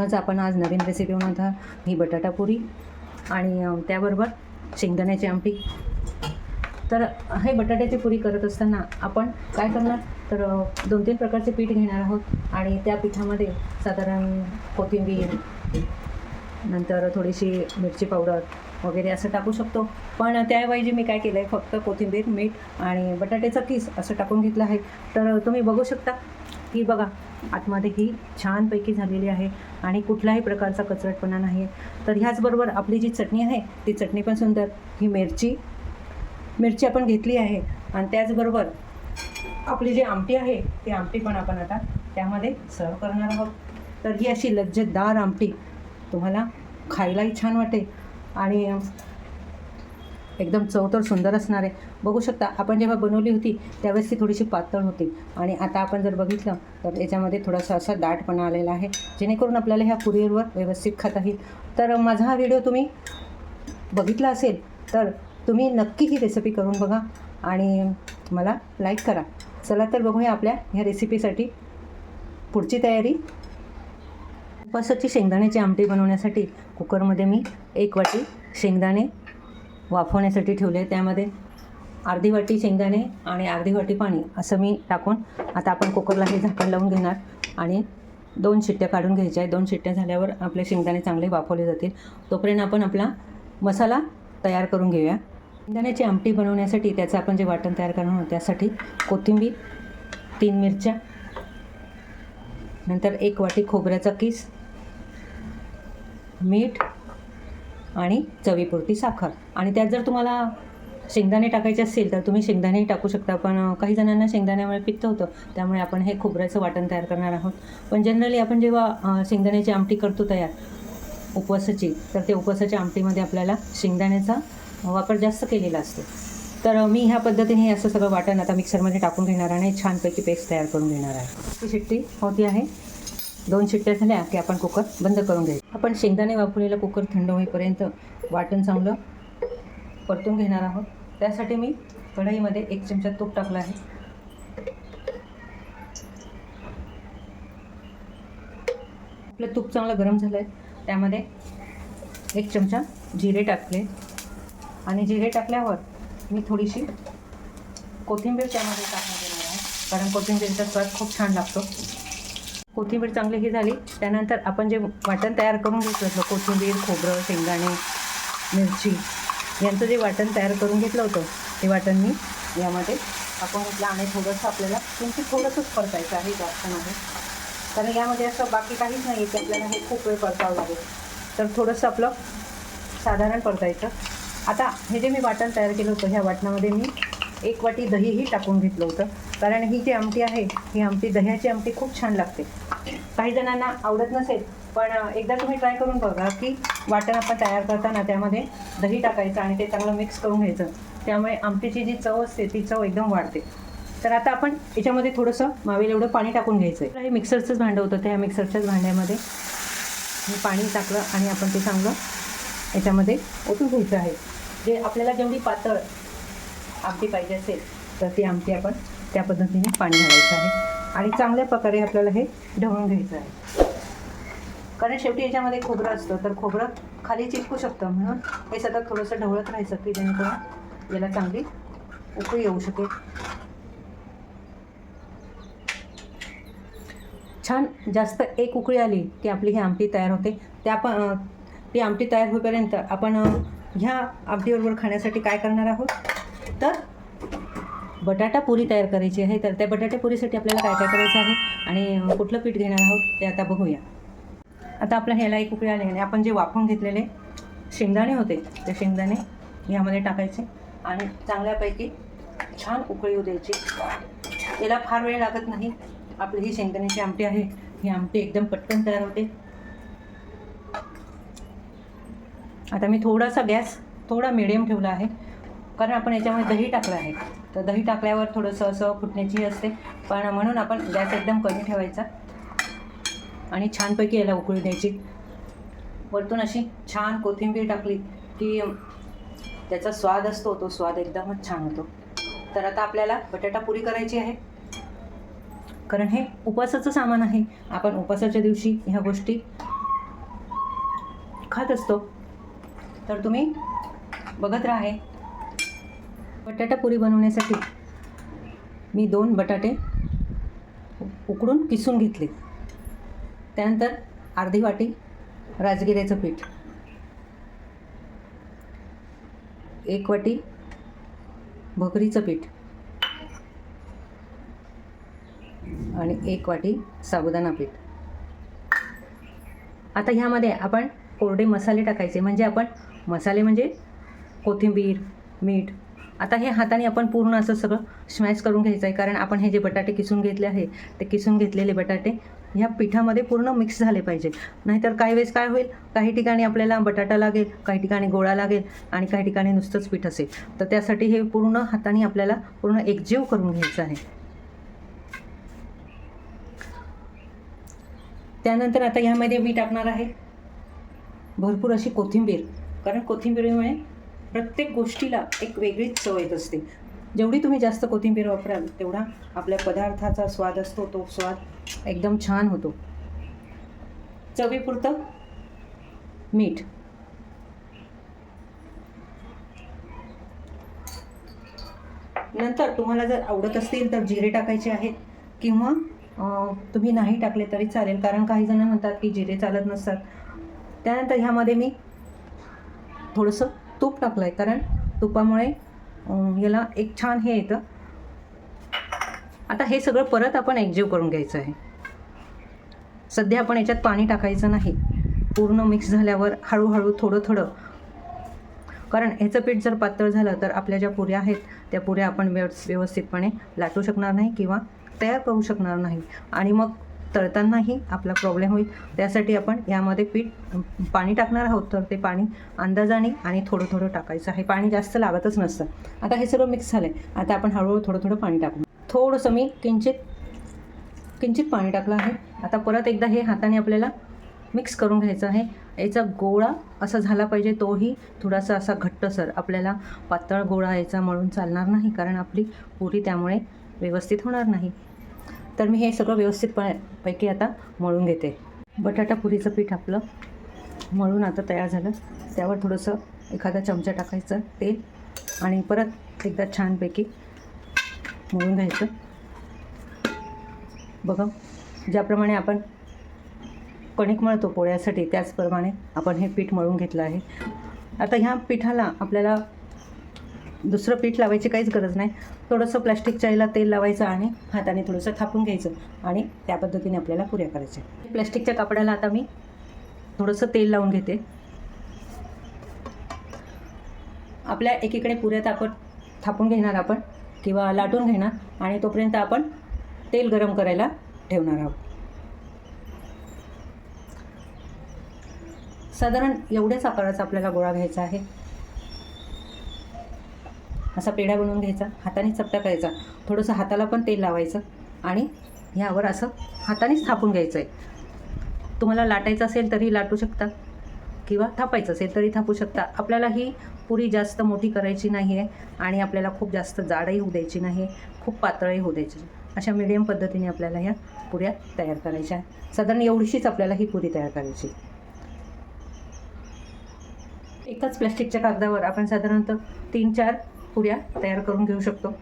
म्हणूनच आपण आज नवीन रेसिपी बनवत ही बटाटा पुरी आणि त्याबरोबर शेंगदाण्याची आमटी. तर हे बटाट्याची पुरी करत असताना आपण काय करणार? तर दोन तीन प्रकारचे पीठ घेणार आहोत आणि त्या पिठामध्ये साधारण कोथिंबीर नंतर थोडीशी मिरची पावडर वगैरे असं टाकू शकतो. पण त्याऐवजी मी काय केलं आहे फक्त कोथिंबीर मीठ आणि बटाट्याचा किस असं टाकून घेतलं आहे. तर तुम्ही बघू शकता. ही बघा आतमध्ये ही छानपैकी झालेली आहे आणि कुठल्याही प्रकारचा कचरटपणा नाही आहे तर ह्याचबरोबर आपली जी चटणी आहे ती चटणी पण सुंदर. ही मिरची मिरची आपण घेतली आहे आणि त्याचबरोबर आपली जी आमटी आहे ती आमटी पण आपण आता त्यामध्ये सर्व करणार आहोत. तर ही अशी लज्जतदार आमटी तुम्हाला खायलाही छान वाटेल. आणि एकदम चव तर सुंदर असणार आहे. बघू शकता आपण जेव्हा बनवली होती त्यावेळेस ती थोडीशी पातळ होती. आणि आता आपण जर बघितलं तर याच्यामध्ये थोडासा असा दाटपणा आलेला आहे. जेणेकरून आपल्याला ह्या कुरिअरवर व्यवस्थित खाता येईल तर माझा हा व्हिडिओ तुम्ही बघितला असेल तर तुम्ही नक्की ही रेसिपी करून बघा आणि मला लाईक करा. चला तर बघूया आपल्या ह्या रेसिपीसाठी पुढची तयारी. उपासाची शेंगदाण्याची आमटी बनवण्यासाठी कुकरमध्ये मी एक वाटी शेंगदाणे वाफवण्यासाठी ठेवले. त्यामध्ये अर्धी वाटी शेंगदाणे आणि अर्धी वाटी पाणी असं मी टाकून आता आपण कुकरला हे झाकण लावून घेणार. आणि दोन शिट्ट्या काढून घ्यायच्या आहेत. दोन शिट्ट्या झाल्यावर आपले शेंगदाणे चांगले वाफवले जातील. तोपर्यंत आपण आपला मसाला तयार करून घेऊया. शेंगदाण्याची आमटी बनवण्यासाठी त्याचं आपण जे वाटण तयार करणार त्यासाठी कोथिंबीर तीन मिरच्या नंतर एक वाटी खोबऱ्याचा किस मीठ आणि चवीपुरती साखर. आणि त्यात जर तुम्हाला शेंगदाणे टाकायचे असतील तर तुम्ही शेंगदाणेही टाकू शकता पण काही जणांना शेंगदाण्यामुळे पित्त होतं त्यामुळे आपण हे खोबऱ्याचं वाटण तयार करणार आहोत. पण जनरली आपण जेव्हा शेंगदाण्याची आमटी करतो तयार उपवासाची तर ते उपवासाच्या आमटीमध्ये आपल्याला शेंगदाण्याचा वापर जास्त केलेला असतो. तर मी ह्या पद्धतीने हे असं सगळं वाटण आता मिक्सरमध्ये टाकून घेणार आणि छानपैकी पेस्ट तयार करून घेणार आहे. ही शिट्टी होती आहे. दोन शिट्ट्या झाल्या की आपण कुकर बंद करून घ्यायचं. आपण शेंगदाणे वापरलेलं कुकर थंड होईपर्यंत वाटण चांगलं परतून घेणार आहोत. त्यासाठी मी कढईमध्ये एक चमचा तूप टाकलं आहे. आपलं तूप चांगलं गरम झालं आहे त्यामध्ये एक चमचा जिरे टाकले. आणि जिरे टाकल्यावर मी थोडीशी कोथिंबीर त्यामध्ये टाकण्यात आहे. कारण कोथिंबीरचा स्वाद खूप छान लागतो. कोथिंबीर चांगली ही झाली. त्यानंतर आपण जे वाटण तयार करून घेतलं होतं कोथिंबीर खोबरं शेंगदाणे मिरची यांचं जे वाटण तयार करून घेतलं होतं ते वाटण मी यामध्ये आपण घेतलं. आणि थोडंसं आपल्याला किंचित थोडंसंच परतायचं आहे जास्त नाही कारण यामध्ये असं बाकी काहीच नाही आहे की आपल्याला हे खूप वेळ परतावं लागेल. तर थोडंसं आपलं साधारण परतायचं. आता हे जे मी वाटण तयार केलं होतं ह्या वाटणामध्ये मी एक वाटी दहीही टाकून घेतलं होतं. कारण ही जी आमटी आहे ही आमटी दह्याची आमटी खूप छान लागते. काही जणांना आवडत नसेल पण एकदा तुम्ही ट्राय करून बघा की वाटण आपण तयार करताना त्यामध्ये दही टाकायचं आणि ते चांगलं मिक्स करून घ्यायचं. त्यामुळे आमटीची जी चव असते ती चव एकदम वाढते. तर आता आपण याच्यामध्ये थोडंसं मावेल एवढं पाणी टाकून घ्यायचं आहे हे मिक्सरचंच भांडं होतं त्या मिक्सरच्याच भांड्यामध्ये मी पाणी टाकलं आणि आपण ते चांगलं याच्यामध्ये ओतून घ्यायचं आहे. जे आपल्याला जेवढी पातळ आमटी पाहिजे असेल तर ती आमटी आपण त्या पद्धतीने पाणी घालायचं आहे. आणि चांगल्या प्रकारे आपल्याला हे ढवळून घ्यायचं आहे. कारण शेवटी याच्यामध्ये खोबरं असतं तर खोबरं खाली चिटकू शकतं. म्हणून हे सतत थोडंसं ढवळत राहायचं की जेणेकरून याला चांगली उकळी येऊ शकेल. छान जास्त एक उकळी आली की आपली ही आमटी तयार होते. त्या पण ती आमटी तयार होईपर्यंत आपण ह्या आमटीबरोबर खाण्यासाठी काय करणार आहोत? तर बटाटा पुरी तयार करायची आहे. तर त्या बटाटा पुरीसाठी आपल्याला काय काय करायचं आहे आणि कुठलं पीठ घेणार आहोत ते आता बघूया. आता आपल्या ह्याला एक उकळी आले आणि आपण जे वाफवून घेतलेले शेंगदाणे होते ते शेंगदाणे ह्यामध्ये टाकायचे आणि चांगल्यापैकी छान उकळी येऊ द्यायची. याला फार वेळ लागत नाही. आपली ही शेंगदाण्याची आमटी आहे. ही आमटी एकदम पटकन तयार होते. आता मी थोडासा गॅस थोडा मिडियम ठेवला आहे. कारण आपण याच्यामध्ये दही टाकलं आहे. तर दही टाकल्यावर थोडंसं असं फुटण्याची असते. पण म्हणून आपण गॅस एकदम कमी ठेवायचा. आणि छानपैकी याला उकळी द्यायची. वरतून अशी छान कोथिंबीर टाकली की त्याचा स्वाद असतो तो स्वाद एकदमच छान होतो. तर आता आपल्याला बटाटा पुरी करायची आहे. कारण हे उपवासाचं सामान आहे. आपण उपवासाच्या दिवशी ह्या गोष्टी खात असतो. तर तुम्ही बघत राहा बटाटा पुरी बनवण्यासाठी मी दोन बटाटे उकडून किसून घेतले. त्यानंतर अर्धी वाटी राजगिऱ्याचं पीठ. एक वाटी भकरीचं पीठ. आणि एक वाटी साबुदाणा पीठ. आता ह्यामध्ये आपण कोरडे मसाले टाकायचे. म्हणजे आपण मसाले म्हणजे कोथिंबीर मीठ आता हे हाताने आपण पूर्ण असं सगळं स्मॅश करून घ्यायचं आहे. कारण आपण हे जे बटाटे किसून घेतले आहे ते किसून घेतलेले बटाटे ह्या पिठामध्ये पूर्ण मिक्स झाले पाहिजे. नाहीतर काही वेळेस काय होईल? काही ठिकाणी आपल्याला बटाटा लागेल काही ठिकाणी गोळा लागेल आणि काही ठिकाणी नुसतंच पीठ असेल. तर त्यासाठी हे पूर्ण हाताने आपल्याला पूर्ण एकजीव करून घ्यायचं आहे. त्यानंतर आता ह्यामध्ये मी टाकणार आहे भरपूर अशी कोथिंबीर. कारण कोथिंबीरीमुळे प्रत्येक गोष्टीला एक वेगळीच चव येत असते. जेवढी तुम्ही जास्त कोथिंबीर वापराल तेवढा आपल्या पदार्थाचा स्वाद असतो तो स्वाद एकदम छान होतो. चवीपुरतं मीठ. नंतर तुम्हाला जर आवडत असतील तर जिरे टाकायचे आहेत किंवा तुम्ही नाही टाकले तरी चालेल कारण काही जण म्हणतात की जिरे चालत नसतात. त्यानंतर ह्यामध्ये मी थोडंसं तूप टाकलं आहे कारण तुपामुळे याला एक छान हे येतं. आता हे सगळं परत आपण एकजीव करून घ्यायचं आहे. सध्या आपण याच्यात पाणी टाकायचं नाही. पूर्ण मिक्स झाल्यावर हळूहळू थोडं थोडं. कारण ह्याचं पीठ जर पातळ झालं तर आपल्या ज्या पुऱ्या आहेत त्या पुऱ्या आपण व्यवस व्यवस्थितपणे लाटू शकणार नाही किंवा तयार करू शकणार नाही. आणि मग तळतानाही आपला प्रॉब्लेम होईल. त्यासाठी आपण यामध्ये पीठ पाणी टाकणार आहोत. तर ते पाणी अंदाजाने आणि थोडं थोडं टाकायचं आहे. पाणी जास्त लागतच नसतं. आता हे सगळं मिक्स झालं आहे आता आपण हळूहळू थोडं थोडं पाणी टाकू. थोडंसं मी किंचित किंचित पाणी टाकलं आहे. आता परत एकदा हे हाताने आपल्याला मिक्स करून घ्यायचं आहे. याचा गोळा असा झाला पाहिजे तोही थोडासा असा घट्टसर. आपल्याला पातळ गोळा याचा मळून चालणार नाही. कारण आपली पुरी त्यामुळे व्यवस्थित होणार नाही. तर मी हे सगळं व्यवस्थित पैकी आता मळून घेते. बटाटा पुरीचं पीठ आपलं मळून आता तयार झालं. त्यावर थोडंसं एखादा चमचा टाकायचं तेल आणि परत एकदा छानपैकी मळून घ्यायचं. बघा ज्याप्रमाणे आपण कणिक मळतो पोळ्यासाठी त्याचप्रमाणे आपण हे पीठ मळून घेतलं आहे. आता ह्या पिठाला आपल्याला दुसरं पीठ लावायची काहीच गरज नाही. थोडंसं प्लॅस्टिकच्या याला तेल लावायचं आणि हाताने थोडंसं थापून घ्यायचं आणि त्या पद्धतीने आपल्याला पुऱ्या करायच्या. प्लॅस्टिकच्या कापडाला आता मी थोडंसं तेल लावून घेते. आपल्या एकीकडे पुऱ्या आपण थापून घेणार आपण किंवा लाटून घेणार आणि तोपर्यंत आपण तेल गरम करायला ठेवणार आहोत. साधारण एवढ्याच आकाराचा आपल्याला गोळा घ्यायचा आहे. असा पेढा बनवून घ्यायचा. हाताने चपटा करायचा. थोडंसं हाताला पण तेल लावायचं आणि ह्यावर असं हातानेच थापून घ्यायचं आहे तुम्हाला लाटायचं असेल तरी लाटू शकता किंवा थापायचं असेल तरी थापू शकता. आपल्याला ही पुरी जास्त मोठी करायची नाही आहे आणि आपल्याला खूप जास्त जाडही होऊ द्यायची नाही खूप पातळही होऊ द्यायची अशा मिडियम पद्धतीने आपल्याला ह्या पुऱ्या तयार करायच्या आहे साधारण एवढीशीच आपल्याला ही पुरी तयार करायची एकाच प्लॅस्टिकच्या कागदावर आपण साधारणतः तीन चार पुऱ्या तयार करून घेऊ शकतो.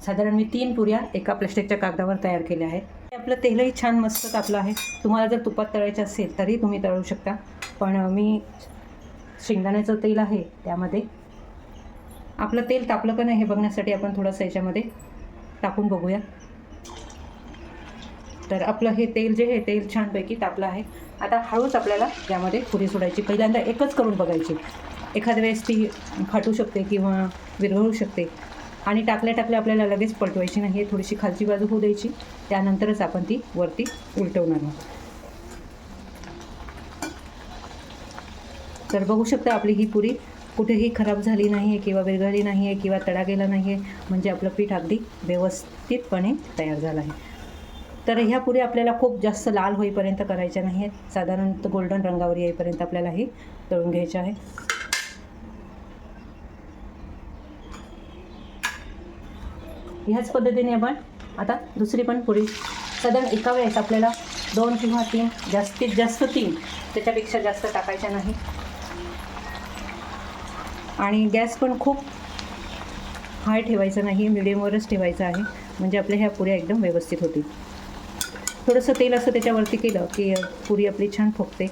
साधारण मी तीन पुऱ्या एका प्लॅस्टिकच्या कागदावर तयार केल्या आहेत. आपलं तेलही छान मस्त तापलं आहे. तुम्हाला जर तुपात तळायचं असेल तरी तुम्ही तळू शकता. पण मी शेंगदाण्याचं तेल आहे त्यामध्ये. आपलं तेल तापलं का नाही हे बघण्यासाठी आपण थोडंसं याच्यामध्ये टाकून बघूया. तर आपलं हे तेल जे आहे तेल छानपैकी तापलं आहे. आता हळूच आपल्याला यामध्ये पुरी सोडायची. पहिल्यांदा एकच करून बघायची. एखाद्या वेळेस ती फाटू शकते किंवा विरघळू शकते. आणि टाकल्या टाकल्या आपल्याला लगेच पलटवायची नाही आहे थोडीशी खालची बाजू होऊ द्यायची. त्यानंतरच आपण ती वरती उलटवणार आहोत. तर बघू शकता आपली ही पुरी कुठेही खराब झाली नाही आहे किंवा विरघळली नाही आहे किंवा तडा गेला नाही आहे म्हणजे आपलं पीठ अगदी व्यवस्थितपणे तयार झालं आहे. तर ह्या पुरी आपल्याला खूप जास्त लाल होईपर्यंत करायच्या नाही आहेत. साधारणतः गोल्डन रंगावर येईपर्यंत आपल्याला हे तळून घ्यायचे आहे. ह्याच पद्धतीने आपण आता दुसरी पण पुरी साधारण एका वेळेस आपल्याला दोन किंवा तीन जास्तीत जास्त तीन त्याच्यापेक्षा जास्त टाकायच्या नाही. आणि गॅस पण खूप हाय ठेवायचा नाही मिडियमवरच ठेवायचा आहे. म्हणजे आपल्या ह्या पुऱ्या एकदम व्यवस्थित होतील. थोडंसं तेल असं त्याच्यावरती केलं की पुरी आपली छान फुगते.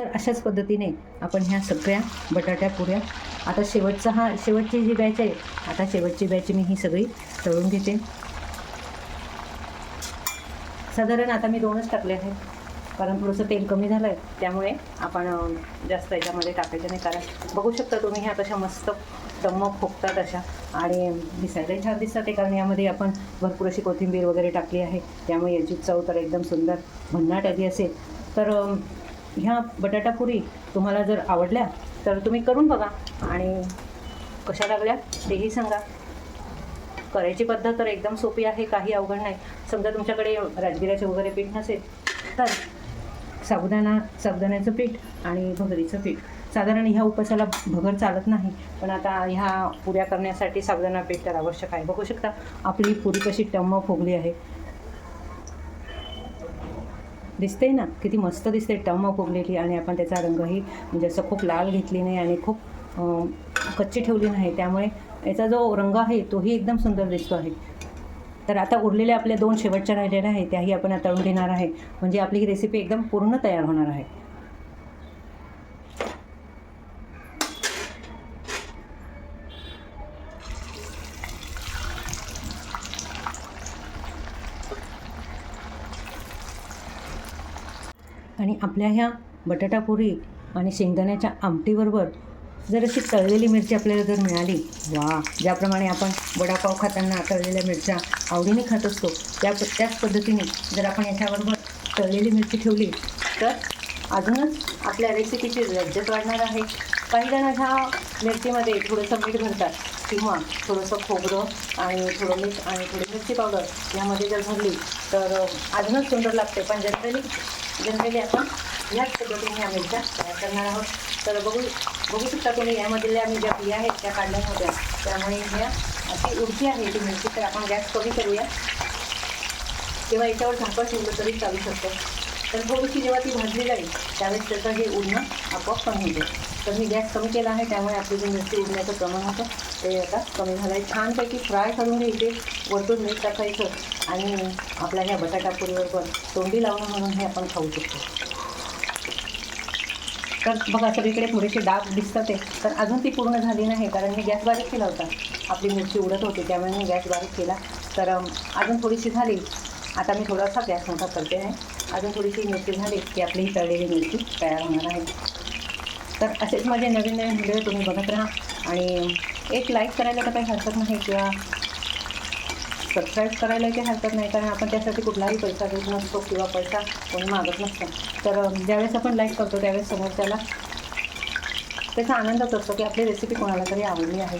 तर अशाच पद्धतीने आपण ह्या सगळ्या बटाट्या पुऱ्या आता शेवटचा हा शेवटची जी बॅच आहे आता शेवटची बॅच मी ही सगळी तळून घेते. साधारण आता मी दोनच टाकले आहे कारण थोडंसं तेल कमी झालं आहे त्यामुळे आपण जास्त याच्यामध्ये टाकायचं नाही कारण बघू शकता तुम्ही ह्या तशा मस्त टम्मक फुकतात अशा आणि दिसायलाही छान दिसतात ते कारण यामध्ये आपण भरपूर अशी कोथिंबीर वगैरे टाकली आहे त्यामुळे याची चव तर एकदम सुंदर भन्नाट आली असेल. तर ह्या बटाटा पुरी तुम्हाला जर आवडल्या तर तुम्ही करून बघा. आणि कशा लागल्या तेही सांगा. करायची पद्धत तर एकदम सोपी आहे काही अवघड नाही. समजा तुमच्याकडे राजगिऱ्याचे वगैरे पीठ नसेल तर साबुदाणा साबुदाण्याचं पीठ आणि भगरीचं पीठ. साधारण ह्या उपासाला भगर चालत नाही पण आता ह्या पुऱ्या करण्यासाठी साबुदाणा पीठ तर आवश्यक आहे. बघू शकता आपली पुरी कशी टम्म फुगली आहे. दिसते ना किती मस्त दिसते टम्म फुगलेली आणि आपण त्याचा रंगही म्हणजे असं खूप लाल घेतली नाही आणि खूप कच्ची ठेवली नाही. त्यामुळे याचा जो रंग आहे तोही एकदम सुंदर दिसतो आहे. तर आता उरलेल्या आपल्या दोन शेवटच्या राहिलेल्या आहेत त्याही आपण आता घेणार आहे. म्हणजे आपली ही रेसिपी एकदम पूर्ण तयार होणार आहे. आणि आपल्या ह्या बटाटा पुरी आणि शेंगदाण्याच्या आमटीबरोबर जर अशी तळलेली मिरची आपल्याला जर मिळाली वा ज्याप्रमाणे आपण वडापाव खाताना तळलेल्या मिरच्या आवडीने खात असतो त्या त्याच पद्धतीने जर आपण याच्याबरोबर तळलेली मिरची ठेवली तर अजूनच आपल्या रेसिपीची लज्जत वाढणार आहे. काही जण ह्या मिरचीमध्ये थोडंसं मीठ भरतात किंवा थोडंसं खोबरं आणि थोडं मीठ आणि थोडी मिरची पावडर यामध्ये जर भरली तर अजूनच सुंदर लागते. पण जनरली जनरली आपण ह्याच पद्धतीने आम्ही एकदा तयार करणार आहोत तर बघू बघू शकता तुम्ही यामधल्या आम्ही ज्या बिया आहेत त्या काढल्या होत्या त्यामुळे ह्या अशी उडकी आहे ती मिरची तर आपण गॅस कमी करूया किंवा याच्यावर झाकण ठेवलं तरी चालू शकतं तर थोडीशी जेव्हा ती भाजली जाईल त्यावेळेस त्याचं हे उडणं आपोआप कमी होते तर मी गॅस कमी केला आहे त्यामुळे आपली जी मिरची उडण्याचं प्रमाण होतं ते आता कमी झालं आहे छानपैकी फ्राय करून घ्यायचे वरतून मीठ टाकायचं आणि आपल्या ह्या बटाटा पण तोंडी लावणं म्हणून हे आपण खाऊ शकतो. तर बघा सगळीकडे पुरेशी डाग दिसतात आहे तर अजून ती पूर्ण झाली नाही कारण मी गॅस बारीक केला होता. आपली मिरची उडत होती त्यामुळे मी गॅस बारीक केला. तर अजून थोडीशी झाली. आता मी थोडासा गॅस मोठा करते आहे. अजून थोडीशी मिरची झाली की आपली ही तळलेली मिरची तयार होणार आहे. तर असेच माझे नवीन नवीन व्हिडिओ तुम्ही बघत राहा. आणि एक लाईक करायला तर काही हरकत नाही किंवा सबस्क्राईब करायला काही हरकत नाही कारण आपण त्यासाठी कुठलाही पैसा घेत नसतो किंवा पैसा कोणी मागत नसतो. तर ज्यावेळेस आपण लाईक करतो त्यावेळेस समोरच्याला त्याचा आनंदच असतो की आपली रेसिपी कोणाला तरी आवडली आहे.